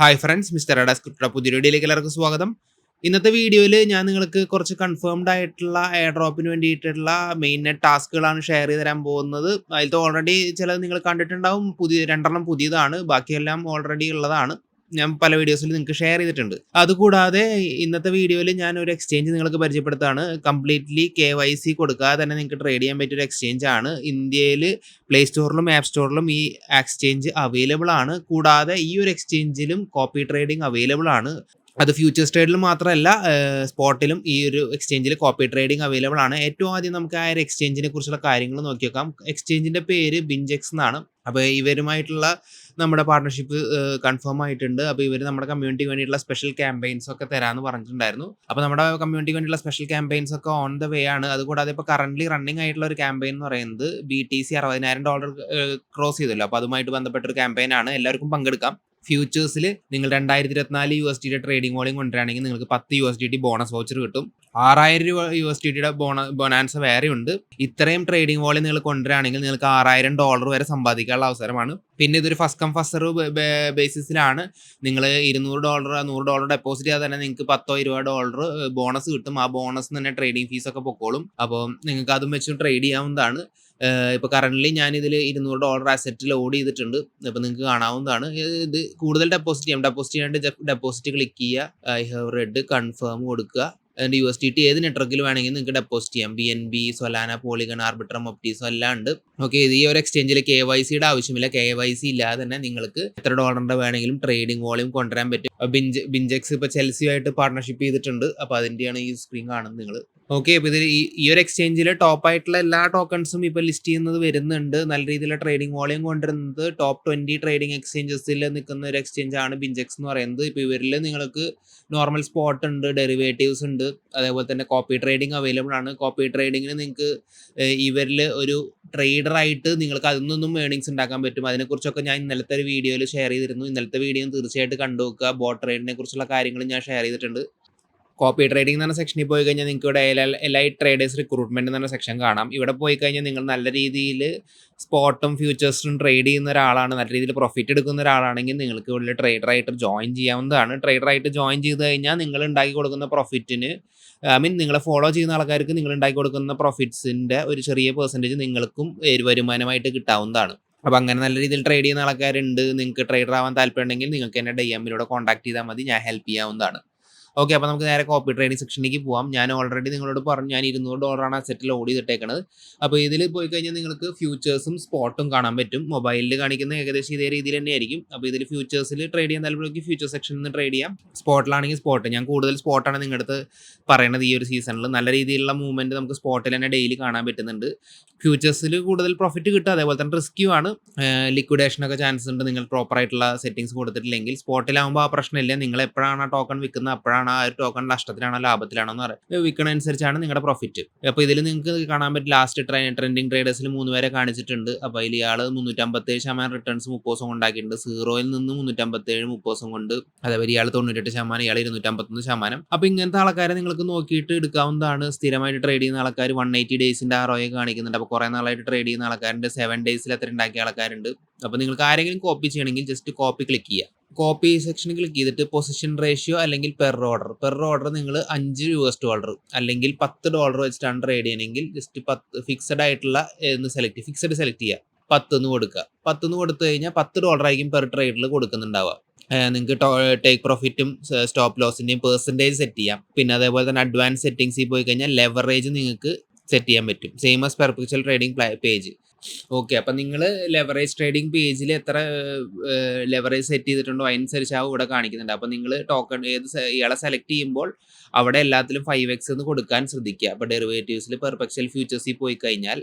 Hi friends mister അഡാ script പുതിയ വീഡിയോയിലേക്ക് എല്ലാവർക്കും സ്വാഗതം. ഇന്നത്തെ വീഡിയോയിൽ ഞാൻ നിങ്ങൾക്ക് കുറച്ച് കൺഫേംഡ് ആയിട്ടുള്ള എയർ ഡ്രോപ്പിന് വേണ്ടിയിട്ടുള്ള മെയിൻ ടാസ്കുകളാണ് ഷെയർ ചെയ്ത് തരാൻ പോകുന്നത്. അതിലത്തെ ഓൾറെഡി ചിലത് നിങ്ങൾ കണ്ടിട്ടുണ്ടാവും. പുതിയ രണ്ടെണ്ണം പുതിയതാണ്. ബാക്കിയെല്ലാം ഓൾറെഡി ഉള്ളതാണ്. ഞാൻ പല വീഡിയോസിൽ നിങ്ങൾക്ക് ഷെയർ ചെയ്തിട്ടുണ്ട്. അതുകൂടാതെ ഇന്നത്തെ വീഡിയോയിൽ ഞാൻ ഒരു എക്സ്ചേഞ്ച് നിങ്ങൾക്ക് പരിചയപ്പെടുത്താണ്. കംപ്ലീറ്റ്ലി കെ വൈ സി കൊടുക്കാതെ തന്നെ നിങ്ങൾക്ക് ട്രേഡ് ചെയ്യാൻ പറ്റിയ ഒരു എക്സ്ചേഞ്ച് ആണ്. ഇന്ത്യയിൽ പ്ലേ സ്റ്റോറിലും ആപ്പ് സ്റ്റോറിലും ഈ എക്സ്ചേഞ്ച് അവൈലബിൾ ആണ്. കൂടാതെ ഈ ഒരു എക്സ്ചേഞ്ചിലും കോപ്പി ട്രേഡിംഗ് അവൈലബിൾ ആണ്. അത് ഫ്യൂച്ചർ ട്രേഡിൽ മാത്രമല്ല സ്പോട്ടിലും ഈ ഒരു എക്സ്ചേഞ്ചിൽ കോപ്പി ട്രേഡിംഗ് അവൈലബിൾ ആണ്. ഏറ്റവും ആദ്യം നമുക്ക് ആ ഒരു എക്സ്ചേഞ്ചിനെ കുറിച്ചുള്ള കാര്യങ്ങൾ നോക്കി എക്സ്ചേഞ്ചിന്റെ പേര് ബിൻജെക്സ് എന്നാണ്. അപ്പോൾ ഇവരുമായിട്ടുള്ള നമ്മുടെ പാർട്ണർഷിപ്പ് കൺഫേം ആയിട്ടുണ്ട്. അപ്പോൾ ഇവർ നമ്മുടെ കമ്മ്യൂണിറ്റി വേണ്ടിയിട്ടുള്ള സ്പെഷ്യൽ ക്യാമ്പയിൻസ് ഒക്കെ തരാമെന്ന് പറഞ്ഞിട്ടുണ്ടായിരുന്നു. അപ്പോൾ നമ്മുടെ കമ്മ്യൂണിറ്റി വേണ്ടിയിട്ടുള്ള സ്പെഷ്യൽ ക്യാമ്പയിൻസ് ഒക്കെ ഓൺ ദ വേ ആണ്. അതുകൂടാതെ ഇപ്പോൾ കറന്റ് റണ്ണിങ് ആയിട്ടുള്ള ഒരു ക്യാമ്പയിൻ എന്ന് പറയുന്നത് ബി ടി സി അറുപതിനായിരം ഡോളർ ക്രോസ് ചെയ്തല്ലോ. അപ്പോൾ അതുമായിട്ട് ബന്ധപ്പെട്ട ഒരു ക്യാമ്പയിൻ ആണ്. എല്ലാവർക്കും പങ്കെടുക്കാം. ഫ്യൂച്ചേഴ്സിൽ നിങ്ങൾ രണ്ടായിരത്തി ഇരുപത്തിനാല് യു എസ് ഡിയുടെ ട്രേഡിംഗ് വോളിയം കൊണ്ടുവരാണെങ്കിൽ നിങ്ങൾക്ക് പത്ത് U S D bonus voucher കിട്ടും. ആറായിരം രൂപ യു എസ് ടി ടിയുടെ ബോണ ബൊനാൻസ് വേറെ ഉണ്ട് ഇത്രയും ട്രേഡിംഗ് വോളിയം നിങ്ങൾ കൊണ്ടുവരാണെങ്കിൽ നിങ്ങൾക്ക് ആറായിരം ഡോളർ വരെ സമ്പാദിക്കാനുള്ള അവസരമാണ്. പിന്നെ ഇതൊരു ഫസ്റ്റ് കം ഫസ്റ്റ് സെർവ് ബേസിസിലാണ് നിങ്ങൾ ഇരുന്നൂറ് ഡോളർ നൂറ് ഡോളർ ഡെപ്പോസിറ്റ് ചെയ്താൽ തന്നെ നിങ്ങൾക്ക് പത്തോ ഇരുപത് ഡോളർ ബോണസ് കിട്ടും. ആ ബോണസ് തന്നെ ട്രേഡിംഗ് ഫീസ് ഒക്കെ പൊക്കോളും. അപ്പോൾ നിങ്ങൾക്ക് അതും വെച്ച് ട്രേഡ് ചെയ്യാവുന്നതാണ്. ഇപ്പോൾ ഞാൻ ഇതിൽ ഇരുന്നൂറ് ഡോളർ അസെറ്റ് ലോഡ് ചെയ്തിട്ടുണ്ട്. അപ്പോൾ നിങ്ങൾക്ക് കാണാവുന്നതാണ്. ഇത് കൂടുതൽ ഡെപ്പോസിറ്റ് ചെയ്യാം. ഡെപ്പോസിറ്റ് ചെയ്യാണ്ട് ഡെപ്പോസിറ്റ് ക്ലിക്ക് ചെയ്യുക. ഐ ഹാവ് റെഡ് കൺഫേം കൊടുക്കുക. അതിന്റെ യു എസ് ടി ടി ഏത് നെറ്റ്വർക്കിൽ വേണമെങ്കിൽ നിങ്ങൾക്ക് ഡെപ്പോസിറ്റ് ചെയ്യാം. B N B Solana Polygon Arbitrum ഒപ്റ്റീസോ എല്ലാം ഉണ്ട്. ഓക്കെ ഇത് ഈ ഒരു എക്സ്ചേഞ്ചിൽ കെ വൈ സിയുടെ ആവശ്യമില്ല. കെ വൈ സി ഇല്ലാതെ തന്നെ നിങ്ങൾക്ക് എത്ര ഡോളറിന്റെ വേണമെങ്കിലും ട്രേഡിംഗ് വോളിയം കൊണ്ടുവരാൻ പറ്റും. ബിഞ്ച് ബിഞ്ചെക്സ് ഇപ്പോൾ ചെൽസിയുമായിട്ട് പാർട്ണർഷിപ്പ് ചെയ്തിട്ടുണ്ട്. അപ്പോൾ അതിന്റെയാണ് ഈ സ്ക്രീൻ കാണുന്നത് നിങ്ങൾ ഓക്കെ അപ്പോൾ ഇതിൽ ഈ ഒരു എക്സ്ചേഞ്ചിൽ ടോപ്പ് ആയിട്ടുള്ള എല്ലാ ടോക്കൺസും ഇപ്പോൾ ലിസ്റ്റ് ചെയ്യുന്നത് വരുന്നുണ്ട്. നല്ല രീതിയിലുള്ള ട്രേഡിംഗ് വോളിയം കൊണ്ടുവരുന്നത് ടോപ്പ് ട്വന്റി ട്രേഡിംഗ് എക്സ്ചേഞ്ചസിൽ നിൽക്കുന്ന ഒരു എക്സ്ചേഞ്ച് ആണ് ബിഞ്ചെക്സ് എന്ന് പറയുന്നത്. ഇപ്പോൾ ഇവരിൽ നിങ്ങൾക്ക് നോർമൽ സ്പോട്ട് ഉണ്ട് ഡെറിവേറ്റീവ്സ് ഉണ്ട്. അതേപോലെ തന്നെ കോപ്പി ട്രേഡിംഗ് അവൈലബിൾ ആണ്. കോപ്പി ട്രേഡിങ്ങിന് നിങ്ങൾക്ക് ഇവരിൽ ഒരു ട്രേഡറായിട്ട് നിങ്ങൾക്ക് അതിൽ നിന്നും ഏണിങ്സ് ഉണ്ടാക്കാൻ പറ്റും. അതിനെക്കുറിച്ചൊക്കെ ഞാൻ ഇന്നലത്തെ ഒരു വീഡിയോയിൽ ഷെയർ ചെയ്തിരുന്നു. ഇന്നലത്തെ വീഡിയോ തീർച്ചയായിട്ടും കണ്ടു നോക്കുക ബോട്ട് ട്രേഡിനെ കുറിച്ചുള്ള കാര്യങ്ങൾ ഞാൻ ഷെയർ ചെയ്തിട്ടുണ്ട്. കോപ്പി ട്രേഡിംഗ് എന്ന് പറഞ്ഞ സെക്ഷനിൽ പോയി കഴിഞ്ഞാൽ നിങ്ങൾക്ക് ഇവിടെ എല്ലാ ട്രേഡേഴ്സ് റിക്രൂട്ട്മെന്റ് എന്ന് പറഞ്ഞ സെക്ഷൻ കാണാം. ഇവിടെ പോയി കഴിഞ്ഞാൽ നിങ്ങൾ നല്ല രീതിയിൽ സ്പോട്ടും ഫ്യൂച്ചേഴ്സും ട്രേഡ് ചെയ്യുന്ന ഒരാളാണ്. നല്ല രീതിയിൽ പ്രോഫിറ്റ് എടുക്കുന്ന ഒരാളാണെങ്കിൽ നിങ്ങൾക്ക് ഇവിടെ ട്രേഡറായിട്ട് ജോയിൻ ചെയ്യാവുന്നതാണ്. ട്രേഡറായിട്ട് ജോയിൻ ചെയ്ത് കഴിഞ്ഞാൽ നിങ്ങൾ ഉണ്ടാക്കി കൊടുക്കുന്ന പ്രോഫിറ്റിന് ഐ മീൻ നിങ്ങളെ ഫോളോ ചെയ്യുന്ന ആൾക്കാർക്ക് നിങ്ങൾ ഉണ്ടാക്കി കൊടുക്കുന്ന പ്രോഫിറ്റ്സിന്റെ ഒരു ചെറിയ പെർസെന്റേജ് നിങ്ങൾക്കും വരുമാനമായിട്ട് കിട്ടാവുന്നതാണ്. അപ്പോൾ അങ്ങനെ നല്ല രീതിയിൽ ട്രേഡ് ചെയ്യുന്ന ആൾക്കാരുണ്ട്. നിങ്ങൾക്ക് ട്രേഡർ ആവാൻ താല്പര്യം ഉണ്ടെങ്കിൽ നിങ്ങൾക്ക് എന്നെ ഡി എമ്മിലൂടെ കോൺടാക്ട് ചെയ്താൽ മതി. ഞാൻ ഹെൽപ്പ് ചെയ്യാവുന്നതാണ്. ഓക്കെ അപ്പോൾ നമുക്ക് നേരെ കോപ്പി ട്രേഡിംഗ് സെക്ഷനിലേക്ക് പോകാം ഞാൻ ഓൾറെഡി നിങ്ങളോട് പറഞ്ഞു ഞാൻ ഇരുന്നൂറ് ഡോളറാണ് അസെറ്റ് ലോഡ് ചെയ്തിട്ടേക്കണത്. അപ്പോൾ ഇതിൽ പോയി കഴിഞ്ഞാൽ നിങ്ങൾക്ക് ഫ്യൂച്ചേഴ്സും സ്പോട്ടും കാണാൻ പറ്റും. മൊബൈലിൽ കാണിക്കുന്ന ഏകദേശം ഇതേ രീതിയിൽ തന്നെ ആയിരിക്കും. അപ്പോൾ ഇതിൽ ഫ്യൂച്ചേഴ്സിൽ ട്രേഡ് ചെയ്യാൻ താല്പര്യമെങ്കിൽ ഫ്യൂച്ചർ സെക്ഷനിൽ നിന്ന് ട്രേഡ് ചെയ്യാം. സ്പോട്ടിലാണെങ്കിൽ സ്പോട്ട് ഞാൻ കൂടുതൽ സ്പോട്ടാണ് നിങ്ങളുടെ അടുത്ത് പറയുന്നത് ഈ ഒരു സീസണിൽ നല്ല രീതിയിലുള്ള മൂവ്മെന്റ് നമുക്ക് സ്പോട്ടിൽ തന്നെ ഡെയിലി കാണാൻ പറ്റുന്നുണ്ട്. ഫ്യൂച്ചേഴ്സിൽ കൂടുതൽ പ്രോഫിറ്റ് കിട്ടും അതേപോലെ തന്നെ റിസ്ക്യൂ ആണ്. ലിക്വിഡേഷനൊക്കെ ചാൻസ് ഉണ്ട് നിങ്ങൾ പ്രോപ്പറായിട്ടുള്ള സെറ്റിംഗ്സ് കൊടുത്തിട്ടില്ലെങ്കിൽ. സ്പോട്ടിലാകുമ്പോൾ ആ പ്രശ്നമില്ല. നിങ്ങൾ എപ്പോഴാണ് ആ ടോക്കൺ വിൽക്കുന്നത് അപ്പോഴാണ് ആ ഒരു ടോക്കൺ നഷ്ടത്തിലാണോ ലാഭത്തിലാണോ എന്ന് പറയുന്നത് വിൽക്കണ അനുസരിച്ചാണ് നിങ്ങളുടെ പ്രോഫിറ്റ് അപ്പോൾ ഇതിൽ നിങ്ങൾക്ക് കാണാൻ പറ്റും ലാസ്റ്റ് ട്രെൻഡിങ് ട്രേഡേഴ്സിൽ മൂന്ന് പേരെ കാണിച്ചിട്ടുണ്ട്. അപ്പോൾ അതിൽ ഇയാൾ മുന്നൂറ്റമ്പത്തേഴ് ശതമാനം റിട്ടേൺസ് മുപ്പത് ദിവസം ഉണ്ടാക്കിയിട്ടുണ്ട് സീറോയിൽ നിന്ന് മുന്നൂറ്റമ്പത്തേഴ് മുപ്പത് ദിവസം കൊണ്ട്. അതേപോലെ ഇയാൾ തൊണ്ണൂറ്റെട്ട് ശതമാനം ഇയാൾ ഇരുന്നൂറ്റമ്പത്തൊന്ന് ശതമാനം. അപ്പോൾ ഇങ്ങനത്തെ ആൾക്കാരെ നിങ്ങൾക്ക് നോക്കിയിട്ട് എടുക്കാവുന്നതാണ്. സ്ഥിരമായിട്ട് ട്രേഡ് ചെയ്യുന്ന ആൾക്കാർ വൺ എയ്റ്റി ഡേയ്സിന്റെ ആറോയെ കാണിക്കുന്നുണ്ട്. അപ്പോൾ കുറേ നാളായിട്ട് ട്രേഡ് ചെയ്യുന്ന ആൾക്കാരുണ്ട്. സെവൻ ഡേയ്സിൽ അത്ര ഉണ്ടാക്കിയ ആൾക്കാരുണ്ട്. അപ്പോൾ നിങ്ങൾക്ക് ആരെങ്കിലും കോപ്പി ചെയ്യണമെങ്കിൽ ജസ്റ്റ് കോപ്പി ക്ലിക്ക് ചെയ്യുക കോപ്പി സെക്ഷൻ ക്ലിക്ക് ചെയ്തിട്ട് പൊസിഷൻ റേഷ്യോ അല്ലെങ്കിൽ പെർ ഓർഡർ പെർ ഓർഡർ നിങ്ങൾ അഞ്ച് യു എസ് ഡോളർ അല്ലെങ്കിൽ പത്ത് ഡോളർ വെച്ചിട്ടാണ് ട്രേഡ് ചെയ്യണമെങ്കിൽ ജസ്റ്റ് പത്ത് ഫിക്സഡ് ആയിട്ടുള്ള എന്ന് സെലക്ട് ഫിക്സഡ് സെലക്ട് ചെയ്യുക. പത്തെന്ന് കൊടുക്കുക. പത്തെന്ന് കൊടുത്തു കഴിഞ്ഞാൽ പത്ത് ഡോളർ ആയിരിക്കും പെർ ട്രേഡിൽ കൊടുക്കുന്നുണ്ടാവുക. നിങ്ങൾക്ക് ടേക്ക് പ്രോഫിറ്റും സ്റ്റോപ്പ് ലോസിന്റെയും പെർസെന്റേജ് സെറ്റ് ചെയ്യാം. പിന്നെ അതേപോലെ തന്നെ അഡ്വാൻസ് സെറ്റിങ്സിൽ പോയി കഴിഞ്ഞാൽ ലെവറേജ് നിങ്ങൾക്ക് സെറ്റ് ചെയ്യാൻ പറ്റും. Same as perpetual trading page okay അപ്പം നിങ്ങൾ ലെവറേജ് ട്രേഡിംഗ് പേജിൽ എത്ര ലെവറേജ് സെറ്റ് ചെയ്തിട്ടുണ്ടോ? അതിനനുസരിച്ചാവും ഇവിടെ കാണിക്കുന്നുണ്ട്. അപ്പം നിങ്ങൾ ടോക്കൺ ഏത് ഇയാളെ സെലക്ട് ചെയ്യുമ്പോൾ അവിടെ എല്ലാത്തിലും ഫൈവ് എക്സ് എന്ന് കൊടുക്കാൻ ശ്രദ്ധിക്കുക. അപ്പോൾ ഡെറിവേറ്റീവ്സിൽ പെർഫെക്ച്വൽ ഫ്യൂച്ചേഴ്സിൽ പോയി കഴിഞ്ഞാൽ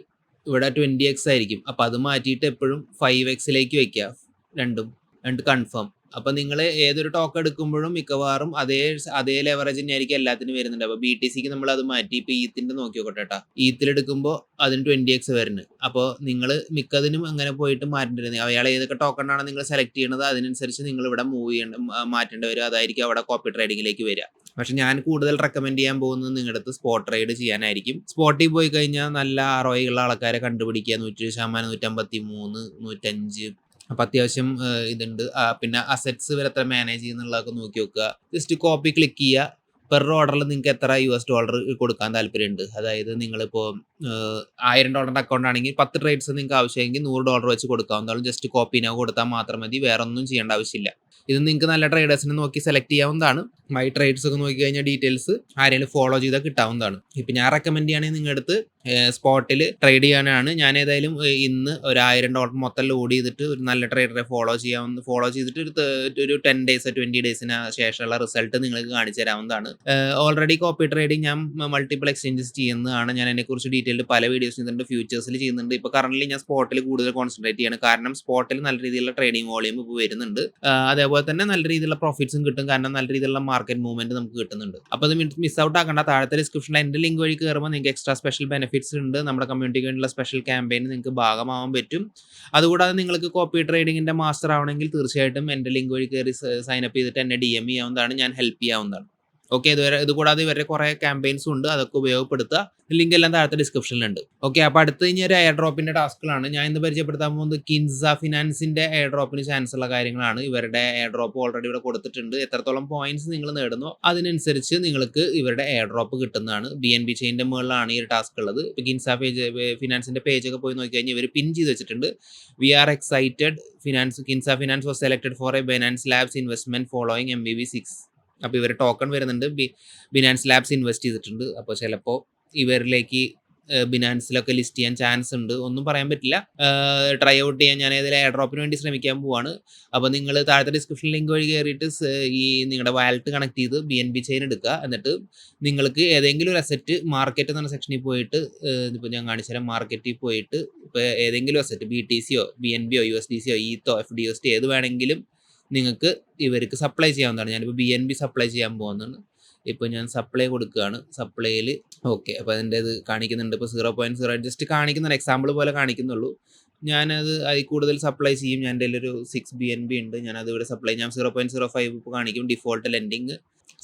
ഇവിടെ ട്വന്റി എക്സ് ആയിരിക്കും. അപ്പോൾ അത് മാറ്റിയിട്ട് എപ്പോഴും ഫൈവ് എക്സിലേക്ക് വയ്ക്കുക രണ്ടും രണ്ട് കൺഫേം അപ്പൊ നിങ്ങൾ ഏതൊരു ടോക്ക് എടുക്കുമ്പോഴും മിക്കവാറും അതേ അതേ ലെവറേജ് തന്നെയായിരിക്കും എല്ലാത്തിനും വരുന്നുണ്ട് അപ്പൊ ബി ടി സിക്ക് നമ്മൾ അത് മാറ്റി ഇപ്പൊ ഈത്തിന്റെ നോക്കി നോക്കട്ടെ കേട്ടോ ഈത്തിൽ എടുക്കുമ്പോൾ അതിന് ട്വന്റി എക്സ് വരുന്നത് അപ്പോൾ നിങ്ങൾ മിക്കതിനും അങ്ങനെ പോയിട്ട് മാറ്റേണ്ടി അയാൾ ഏതൊക്കെ ടോക്കൺ ആണ് നിങ്ങൾ സെലക്ട് ചെയ്യുന്നത് അതിനനുസരിച്ച് നിങ്ങൾ ഇവിടെ മൂവ് ചെയ്യേണ്ട മാറ്റേണ്ടി വരും. അതായിരിക്കും അവിടെ കോപ്പി ട്രേഡിങ്ങിലേക്ക് വരിക. പക്ഷെ ഞാൻ കൂടുതൽ റെക്കമെൻഡ് ചെയ്യാൻ പോകുന്നത് നിങ്ങളുടെ അടുത്ത് സ്പോട്ട് ട്രേഡ് ചെയ്യാനായിരിക്കും. സ്പോട്ടിൽ പോയി കഴിഞ്ഞാൽ നല്ല ആർ ഉള്ള ആൾക്കാരെ കണ്ടുപിടിക്കുക. നൂറ്റി ശതമാനം നൂറ്റമ്പത്തി മൂന്ന് നൂറ്റഞ്ച് അപ്പോൾ അത്യാവശ്യം ഇതുണ്ട്. പിന്നെ അസറ്റ്സ് വരെ എത്ര മാനേജ് ചെയ്യുന്നുള്ളതൊക്കെ നോക്കി നോക്കുക ജസ്റ്റ് കോപ്പി ക്ലിക്ക് ചെയ്യുക. പെർ ഓർഡറിൽ നിങ്ങൾക്ക് എത്ര യു എസ് ഡോളർ കൊടുക്കാൻ താല്പര്യമുണ്ട്. അതായത് നിങ്ങളിപ്പോൾ ആയിരം ഡോളറിന്റെ അക്കൗണ്ട് ആണെങ്കിൽ പത്ത് ട്രേഡ്സ് നിങ്ങൾക്ക് ആവശ്യമെങ്കിൽ നൂറ് ഡോളർ വെച്ച് കൊടുക്കാവുന്നതാണ് ജസ്റ്റ് കോപ്പി നോ കൊടുത്താൽ മാത്രം മതി. വേറെ ഒന്നും ചെയ്യേണ്ട ആവശ്യമില്ല. ഇത് നിങ്ങൾക്ക് നല്ല ട്രേഡേഴ്സിനെ നോക്കി സെലക്ട് ചെയ്യാവുന്നതാണ്. മൈ ട്രേഡ്സ് ഒക്കെ നോക്കി കഴിഞ്ഞാൽ ഡീറ്റെയിൽസ് ആരെങ്കിലും ഫോളോ ചെയ്താൽ കിട്ടാവുന്നതാണ്. ഇപ്പം ഞാൻ റെക്കമെൻഡ് ചെയ്യുകയാണെങ്കിൽ നിങ്ങളുടെ അടുത്ത് സ്പോട്ടിൽ ട്രേഡ് ചെയ്യാനാണ്. ഞാൻ ഏതായാലും ഇന്ന് ഒരു ആയിരം ഡോളർ മൊത്തം ലോഡ് ചെയ്തിട്ട് ഒരു നല്ല ട്രേഡറെ ഫോളോ ചെയ്യാവുന്ന ഫോളോ ചെയ്തിട്ട് ഒരു ഒരു ടെൻ ഡേയ്സ് ട്വന്റി ഡേയ്സിന് ശേഷമുള്ള റിസൾട്ട് നിങ്ങൾക്ക് കാണിച്ചു തരാവുന്നതാണ്. ഓൾറെഡി കോപ്പി ട്രേഡിംഗ് ഞാൻ മൾട്ടിപ്പിൾ എക്സ്ചേഞ്ചസ് ചെയ്യുന്നതാണ്. ഞാൻ അതിനെക്കുറിച്ച് ഡീറ്റെയിൽഡ് പല വീഡിയോസ് ചെയ്യുന്നുണ്ട് ഫ്യൂച്ചേഴ്സിൽ ചെയ്യുന്നുണ്ട്. ഇപ്പോൾ കറന്റ് ഞാൻ സ്പോട്ടിൽ കൂടുതൽ കോൺസെൻട്രേറ്റ് ചെയ്യാണ്. കാരണം സ്പോട്ടിൽ നല്ല രീതിയിലുള്ള ട്രേഡിംഗ് വോളിയം ഇപ്പോൾ വരുന്നുണ്ട്. അതേപോലെ തന്നെ നല്ല രീതിയിലുള്ള പ്രോഫിറ്റ്സും കിട്ടും. കാരണം നല്ല രീതിയിലുള്ള മാർക്കറ്റ് മൂവ്മെന്റ് നമുക്ക് കിട്ടുന്നുണ്ട്. അപ്പോൾ അത് മിസ് ഔട്ട് ആക്കണ്ട. താഴത്തെ ഡിസ്ക്രിപ്ഷനിൽ എന്റെ ലിങ്ക് വഴി കയറുമ്പോൾ നിങ്ങൾക്ക് എക്സ്ട്രാ സ്പെഷ്യൽ ബെനിഫിറ്റ്സ് ഉണ്ട്. നമ്മുടെ കമ്മ്യൂണിറ്റിക്ക് വേണ്ടിയുള്ള സ്പെഷ്യൽ ക്യാമ്പയിൻ നിങ്ങൾക്ക് ഭാഗമാവാൻ പറ്റും. അതുകൂടാതെ നിങ്ങൾക്ക് കോപ്പി ട്രേഡിംഗിന്റെ മാസ്റ്റർ ആവണമെങ്കിൽ തീർച്ചയായിട്ടും എന്റെ ലിങ്ക് വഴി കയറി സൈൻ അപ്പ് ചെയ്തിട്ട് എന്നെ ഡി എം ചെയ്യാവുന്നതാണ്. ഞാൻ ഹെൽപ്പ് ചെയ്യാവുന്നതാണ്. ഓക്കെ ഇതുവരെ ഇത് കൂടാതെ ഇവരുടെ കുറേ ക്യാമ്പയിൻസും ഉണ്ട് അതൊക്കെ ഉപയോഗപ്പെടുത്തുക. ലിങ്ക് എല്ലാം താഴത്തെ ഡിസ്ക്രിപ്ഷനിലുണ്ട് ഓക്കെ അപ്പോൾ അടുത്ത് ഇനി ഒരു എയർ ഡ്രോപ്പിന്റെ ടാസ്കുകളാണ് ഞാൻ ഇന്ന് പരിചയപ്പെടുത്താൻ പോകുന്നത് കിൻസ ഫിനാൻസിന്റെ എയർ ഡ്രോപ്പിന് ചാൻസ് ഉള്ള കാര്യങ്ങളാണ്. ഇവരുടെ എയർ ഡ്രോപ്പ് ഓൾറെഡി ഇവിടെ കൊടുത്തിട്ടുണ്ട്. എത്രത്തോളം പോയിന്റ്സ് നിങ്ങൾ നേടുന്നു അതിനനുസരിച്ച് നിങ്ങൾക്ക് ഇവരുടെ എയർ ഡ്രോപ്പ് കിട്ടുന്നതാണ്. ബി എൻ ബി ചെയിന്റെ മുകളിലാണ് ഈ ഒരു ടാസ്ക് ഉള്ളത്. കിൻസ പേജ് ഫിനാൻസിന്റെ പേജ് ഒക്കെ പോയി നോക്കി കഴിഞ്ഞാൽ ഇവർ പിൻ ചെയ്ത് വെച്ചിട്ടുണ്ട്. We are excited finance Kinza finance was selected for a Binance Labs investment following M B B six അപ്പോൾ ഇവർ ടോക്കൺ വരുന്നുണ്ട്. ബി ബിനാൻസ് ലാബ്സ് ഇൻവെസ്റ്റ് ചെയ്തിട്ടുണ്ട്. അപ്പോൾ ചിലപ്പോൾ ഇവരിലേക്ക് ബിനാൻസിലൊക്കെ ലിസ്റ്റ് ചെയ്യാൻ ചാൻസ് ഉണ്ട്. ഒന്നും പറയാൻ പറ്റില്ല. ട്രൈ ഔട്ട് ചെയ്യാൻ ഞാൻ ഏതെങ്കിലും എയർ ഡ്രോപ്പിന് വേണ്ടി ശ്രമിക്കാൻ പോവാണ്. അപ്പോൾ നിങ്ങൾ താഴത്തെ ഡിസ്ക്രിപ്ഷൻ ലിങ്ക് വഴി കയറിയിട്ട് ഈ നിങ്ങളുടെ വാലറ്റ് കണക്ട് ചെയ്ത് ബി എൻ ബി ചെയിൻ എടുക്കുക. എന്നിട്ട് നിങ്ങൾക്ക് ഏതെങ്കിലും ഒരു അസറ്റ് മാർക്കറ്റ് എന്ന സെക്ഷനിൽ പോയിട്ട് ഇപ്പോൾ ഞാൻ കാണിച്ചു തരാം മാർക്കറ്റിൽ പോയിട്ട് ഇപ്പോൾ ഏതെങ്കിലും അസറ്റ് ബി ടി സിയോ ബി എൻ ബിയോ യു എസ് ഡി സിയോ ഈത്തോ എഫ് ഡി എസ് ടി ഏത് വേണമെങ്കിലും നിങ്ങൾക്ക് ഇവർക്ക് സപ്ലൈ ചെയ്യാവുന്നതാണ്. ഞാനിപ്പോൾ ബി എൻ ബി സപ്ലൈ ചെയ്യാൻ പോകുന്നതാണ്. ഇപ്പോൾ ഞാൻ സപ്ലൈ കൊടുക്കുകയാണ്. സപ്ലൈയിൽ ഓക്കെ അപ്പോൾ അതിന്റെ ഇത് കാണിക്കുന്നുണ്ട് ഇപ്പോൾ സീറോ പോയിന്റ് സീറോ ജസ്റ്റ് കാണിക്കുന്നുണ്ട് എക്സാമ്പിൾ പോലെ കാണിക്കുന്നുള്ളൂ. ഞാനത് അതിൽ കൂടുതൽ സപ്ലൈ ചെയ്യും. ഞാൻ എന്റെ ഒരു സിക്സ് ബി എൻ ബി ഉണ്ട്. ഞാനത് ഇവിടെ സപ്ലൈ ഞാൻ സീറോ പോയിന്റ് സീറോ ഫൈവ് ഇപ്പോൾ കാണിക്കും. Default lending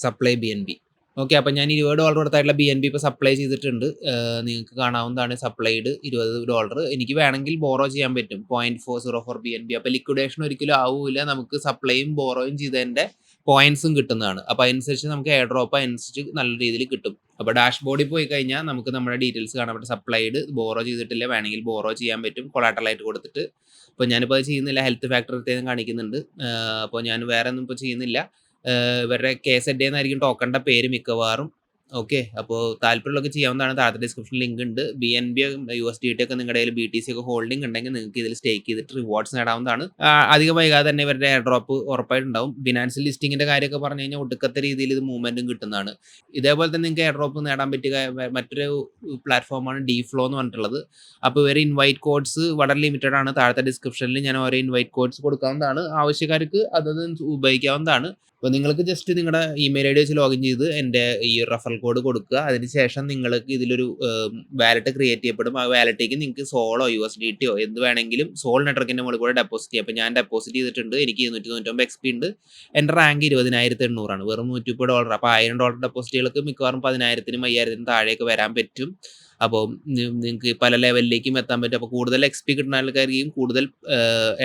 supply B N B okay അപ്പം ഞാൻ ഇരുപത് ഡോളർ കൊടുത്തായിട്ടുള്ള ബി എൻ ബി ഇപ്പോൾ സപ്ലൈ ചെയ്തിട്ടുണ്ട്. നിങ്ങൾക്ക് കാണാവുന്നതാണ് സപ്ലൈഡ് ഇരുപത് ഡോളർ എനിക്ക് വേണമെങ്കിൽ ബോറോ ചെയ്യാൻ പറ്റും. Point four zero four B N B അപ്പോൾ ലിക്വിഡേഷൻ ഒരിക്കലും ആവില്ല നമുക്ക് സപ്ലൈയും ബോറോയും ചെയ്തതിന്റെ പോയിന്റ്സും കിട്ടുന്നതാണ്. അപ്പോൾ അതനുസരിച്ച് നമുക്ക് എയർ ഡ്രോപ്പ് അനുസരിച്ച് നല്ല രീതിയിൽ കിട്ടും. അപ്പോൾ ഡാഷ് ബോർഡിൽ പോയി കഴിഞ്ഞാൽ നമുക്ക് നമ്മുടെ ഡീറ്റെയിൽസ് കാണാൻ പറ്റും സപ്ലൈഡ് ബോറോ ചെയ്തിട്ടില്ല. വേണമെങ്കിൽ ബോറോ ചെയ്യാൻ പറ്റും. കൊളാട്ടലായിട്ട് കൊടുത്തിട്ട്. അപ്പോൾ ഞാനിപ്പോൾ അത് ചെയ്യുന്നില്ല. ഹെൽത്ത് ഫാക്ടർ പ്രത്യേകം കാണിക്കുന്നുണ്ട്. അപ്പോൾ ഞാൻ വേറെ ഒന്നും ഇപ്പോൾ ചെയ്യുന്നില്ല. ആഹ് കെ എസ് എഡ് എന്നായിരിക്കും ടോക്കണിന്റെ പേര് മിക്കവാറും. ഓക്കെ അപ്പോൾ താല്പര്യമുള്ളൊക്കെ ചെയ്യാവുന്നതാണ്. താഴത്തെ ഡിസ്ക്രിപ്ഷൻ ലിങ്ക് ഉണ്ട്. B N B U S D T ഒക്കെ നിങ്ങളുടെ കയ്യിൽ ബി ടി സി ഒക്കെ ഹോൾഡിംഗ് ഉണ്ടെങ്കിൽ നിങ്ങൾക്ക് ഇതിൽ സ്റ്റേക്ക് ചെയ്തിട്ട് റിവാർഡ്സ് നേടാവുന്നതാണ്. അധികം വൈകാതെ തന്നെ ഇവരുടെ എയർ ഡ്രോപ്പ് ഉറപ്പായിട്ടുണ്ടാവും ഫിനാൻഷ്യൽ ലിസ്റ്റിങ്ങിന്റെ കാര്യമൊക്കെ പറഞ്ഞു കഴിഞ്ഞാൽ ഒടുക്കത്തെ രീതിയിൽ ഇത് മൂവ്മെന്റും കിട്ടുന്നതാണ്. ഇതേപോലെ തന്നെ നിങ്ങൾക്ക് എയർ ഡ്രോപ്പ് നേടാൻ പറ്റിയ മറ്റൊരു പ്ലാറ്റ്ഫോമാണ് ഡി ഫ്ലോ എന്ന് പറഞ്ഞിട്ടുള്ളത്. അപ്പോൾ ഇവർ ഇൻവൈറ്റ് കോഡ്സ് വളരെ ലിമിറ്റഡ് ആണ്. താഴത്തെ ഡിസ്ക്രിപ്ഷനിൽ ഞാൻ ഓരോ ഇൻവൈറ്റ് കോഡ്സ് കൊടുക്കാവുന്നതാണ്. ആവശ്യക്കാർക്ക് അതത് ഉപയോഗിക്കാവുന്നതാണ്. അപ്പോൾ നിങ്ങൾക്ക് ജസ്റ്റ് നിങ്ങളുടെ ഇമെയിൽ ഐ ഡി വെച്ച് ലോഗിൻ ചെയ്ത് എന്റെ ഈ റഫറൽ കോഡ് കൊടുക്കുക. അതിനുശേഷം നിങ്ങൾക്ക് ഇതിലൊരു വാലറ്റ് ക്രിയേറ്റ് ചെയ്യപ്പെടും. ആ വാലറ്റിലേക്ക് നിങ്ങൾക്ക് സോളോ യു എസ് ഡി ടിയോ എന്ത് വേണമെങ്കിലും സോൾ നെറ്റ്വർക്കിന്റെ മുകളിൽ കൂടെ ഡെപ്പോസിറ്റ് ചെയ്യാം. അപ്പോൾ ഞാൻ ഡെപ്പോസിറ്റ് ചെയ്തിട്ടുണ്ട്. എനിക്ക് ഇരുന്നൂറ്റി തൊണ്ണൂറ്റൊമ്പത് എക്സ് ഉണ്ട്. എന്റെ റാങ്ക് ഇരുപതിനായിരത്തി എണ്ണൂറാണ് വെറും നൂറ്റി മുപ്പത് ഡോളർ അപ്പോൾ ആയിരം ഡോളർ ഡെപ്പോസിറ്റുകൾക്ക് മിക്കവാറും പതിനായിരത്തിനും അയ്യായിരത്തിനും താഴേക്ക് വരാൻ പറ്റും. അപ്പോൾ നിങ്ങൾക്ക് പല ലെവലിലേക്കും എത്താൻ പറ്റും. അപ്പോൾ കൂടുതൽ എക്സ്പി കിട്ടുന്ന ആൾക്കാർക്കും കൂടുതൽ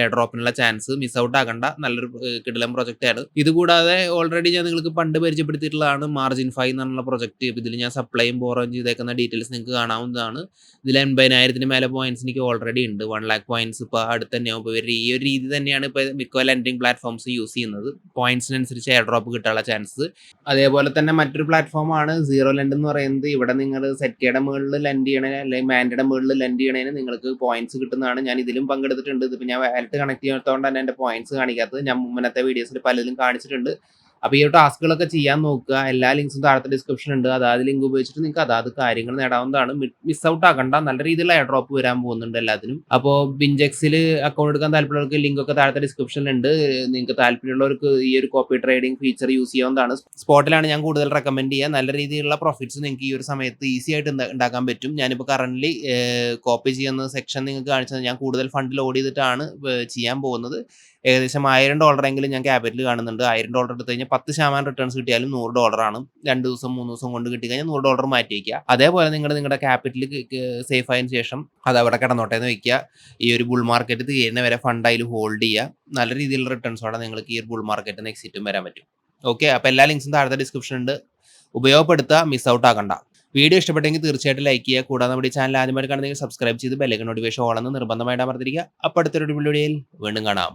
എയർ ഡ്രോപ്പിനുള്ള ചാൻസ് മിസ് ഔട്ട് ആകണ്ട. നല്ലൊരു കിടലം പ്രൊജക്റ്റ് ആണ്. ഇതുകൂടാതെ ഓൾറെഡി ഞാൻ നിങ്ങൾക്ക് പണ്ട് പരിചയപ്പെടുത്തിയിട്ടുള്ളതാണ് മാർജിൻ ഫൈവ് എന്നുള്ള പ്രൊജക്റ്റ് ഇതിൽ ഞാൻ സപ്ലൈയും ബോറോയും ചെയ്തേക്കുന്ന ഡീറ്റെയിൽസ് നിങ്ങൾക്ക് കാണാവുന്നതാണ്. ഇതിൽ എൺപതിനായിരത്തിന് മേലെ പോയിന്റ്സ് എനിക്ക് ഓൾറെഡി ഉണ്ട്. വൺ ലാക്ക് പോയിന്റ്സ് ഇപ്പോൾ അടുത്ത് തന്നെയാവും. ഇപ്പോൾ ഈ ഒരു രീതി തന്നെയാണ് ഇപ്പോൾ മിക്ക ലെൻഡിങ് പ്ലാറ്റ്ഫോംസ് യൂസ് ചെയ്യുന്നത്. പോയിന്റ്സിനനുസരിച്ച് എയർ ഡ്രോപ്പ് കിട്ടാനുള്ള ചാൻസ് അതേപോലെ തന്നെ മറ്റൊരു പ്ലാറ്റ്ഫോമാണ് സീറോ ലെൻഡ് എന്ന് പറയുന്നത്. ഇവിടെ നിങ്ങൾ സെറ്റ് സെറ്റയുടെ മുകളിൽ ലെൻഡ് ചെയ്യണേ അല്ലെങ്കിൽ മാൻഡയുടെ മുകളിൽ ലെൻഡ് ചെയ്യണതിന് നിങ്ങൾക്ക് പോയിന്റ്സ് കിട്ടുന്നതാണ്. ഞാൻ ഇതിലും പങ്കെടുത്തിട്ടുണ്ട്. ഇതിപ്പോൾ ഞാൻ വാലറ്റ് കണക്ട് ചെയ്യാത്തതുകൊണ്ട് തന്നെ എന്റെ പോയിന്റ്സ് കാണിക്കാത്തത്. ഞാൻ മുന്നത്തെ വീഡിയോസിൽ പലതിലും കാണിച്ചിട്ടുണ്ട്. അപ്പോൾ ഈ ടാസ്കുകളൊക്കെ ചെയ്യാൻ നോക്കുക. എല്ലാ ലിങ്ക്സും താഴത്തെ ഡിസ്ക്രിപ്ഷൻ ഉണ്ട്. അതാത് ലിങ്ക് ഉപയോഗിച്ചിട്ട് നിങ്ങൾക്ക് അതാത് കാര്യങ്ങൾ നേടാവുന്നതാണ്. മിസ് ഔട്ട് ആക്കണ്ട. നല്ല രീതിയിലുള്ള എയർ ഡ്രോപ്പ് വരാൻ പോകുന്നുണ്ട് എല്ലാത്തിനും. അപ്പോൾ ബിൻജെക്സിൽ അക്കൗണ്ട് എടുക്കാൻ താല്പര്യമുള്ളവർക്ക് ലിങ്ക് ഒക്കെ താഴത്തെ ഡിസ്ക്രിപ്ഷനിൽ ഉണ്ട്. നിങ്ങൾക്ക് താല്പര്യമുള്ളവർക്ക് ഈ ഒരു കോപ്പി ട്രേഡിംഗ് ഫീച്ചർ യൂസ് ചെയ്യാവുന്നതാണ്. സ്പോട്ടിലാണ് ഞാൻ കൂടുതൽ റെക്കമെൻഡ് ചെയ്യുക. നല്ല രീതിയിലുള്ള പ്രോഫിറ്റ്സ് നിങ്ങൾക്ക് ഈ ഒരു സമയത്ത് ഈസി ആയിട്ട് ഉണ്ടാക്കാൻ പറ്റും. ഞാനിപ്പോൾ കറന്റ് കോപ്പി ചെയ്യുന്ന സെക്ഷൻ നിങ്ങൾക്ക് കാണിച്ചത് ഞാൻ കൂടുതൽ ഫണ്ട് ലോഡ് ചെയ്തിട്ടാണ് ചെയ്യാൻ പോകുന്നത്. ഏകദേശം ആയിരം ഡോളറെങ്കിലും ഞാൻ ക്യാപിറ്റൽ കാണുന്നുണ്ട്. ആയിരം ഡോളർ എടുത്തു കഴിഞ്ഞാൽ പത്ത് ശതമാനം റിട്ടേൺസ് കിട്ടിയാലും നൂറ് ഡോളറാണ് രണ്ട് ദിവസം മൂന്ന് ദിവസം കൊണ്ട് കിട്ടി കഴിഞ്ഞാൽ നൂറ് ഡോളർ മാറ്റി വയ്ക്കുക അതേപോലെ നിങ്ങൾ നിങ്ങളുടെ ക്യാപിറ്റൽ സേഫ് ആയതിനു ശേഷം അത് അവിടെ കിടന്നോട്ടെ എന്ന് വെക്കുക. ഈ ഒരു ബുൾ മാർക്കറ്റ് തീരുന്ന വരെ ഫണ്ട് അതിൽ ഹോൾഡ് ചെയ്യുക. നല്ല രീതിയിലുള്ള റിട്ടേൺസോടെ നിങ്ങൾക്ക് ഈ ഒരു ബുൾ മാർക്കറ്റിൽ നിന്ന് എക്സിറ്റും വരാൻ പറ്റും. ഓക്കെ അപ്പോൾ എല്ലാ ലിങ്ക്സും താഴത്തെ ഡിസ്ക്രിപ്ഷൻ ഉണ്ട്. ഉപയോഗപ്പെടുത്തുക മിസ് ഔട്ട് ആക്കണ്ട. വീഡിയോ ഇഷ്ടപ്പെട്ടെങ്കിൽ തീർച്ചയായിട്ടും ലൈക്ക് ചെയ്യുക. കൂടാതെ നമ്മുടെ ചാനൽ ആദ്യമായിട്ട് കാണുന്നെങ്കിൽ സബ്സ്ക്രൈബ് ചെയ്ത് ബെല്ലൈക്കൻ നോട്ടിഫിക്കേഷൻ ഓണെന്ന് നിർബന്ധമായിട്ട് അമർത്തിരിക്കുക. അപ്പോൾ അടുത്തൊരു വീഡിയോയിൽ വീണ്ടും കാണാം.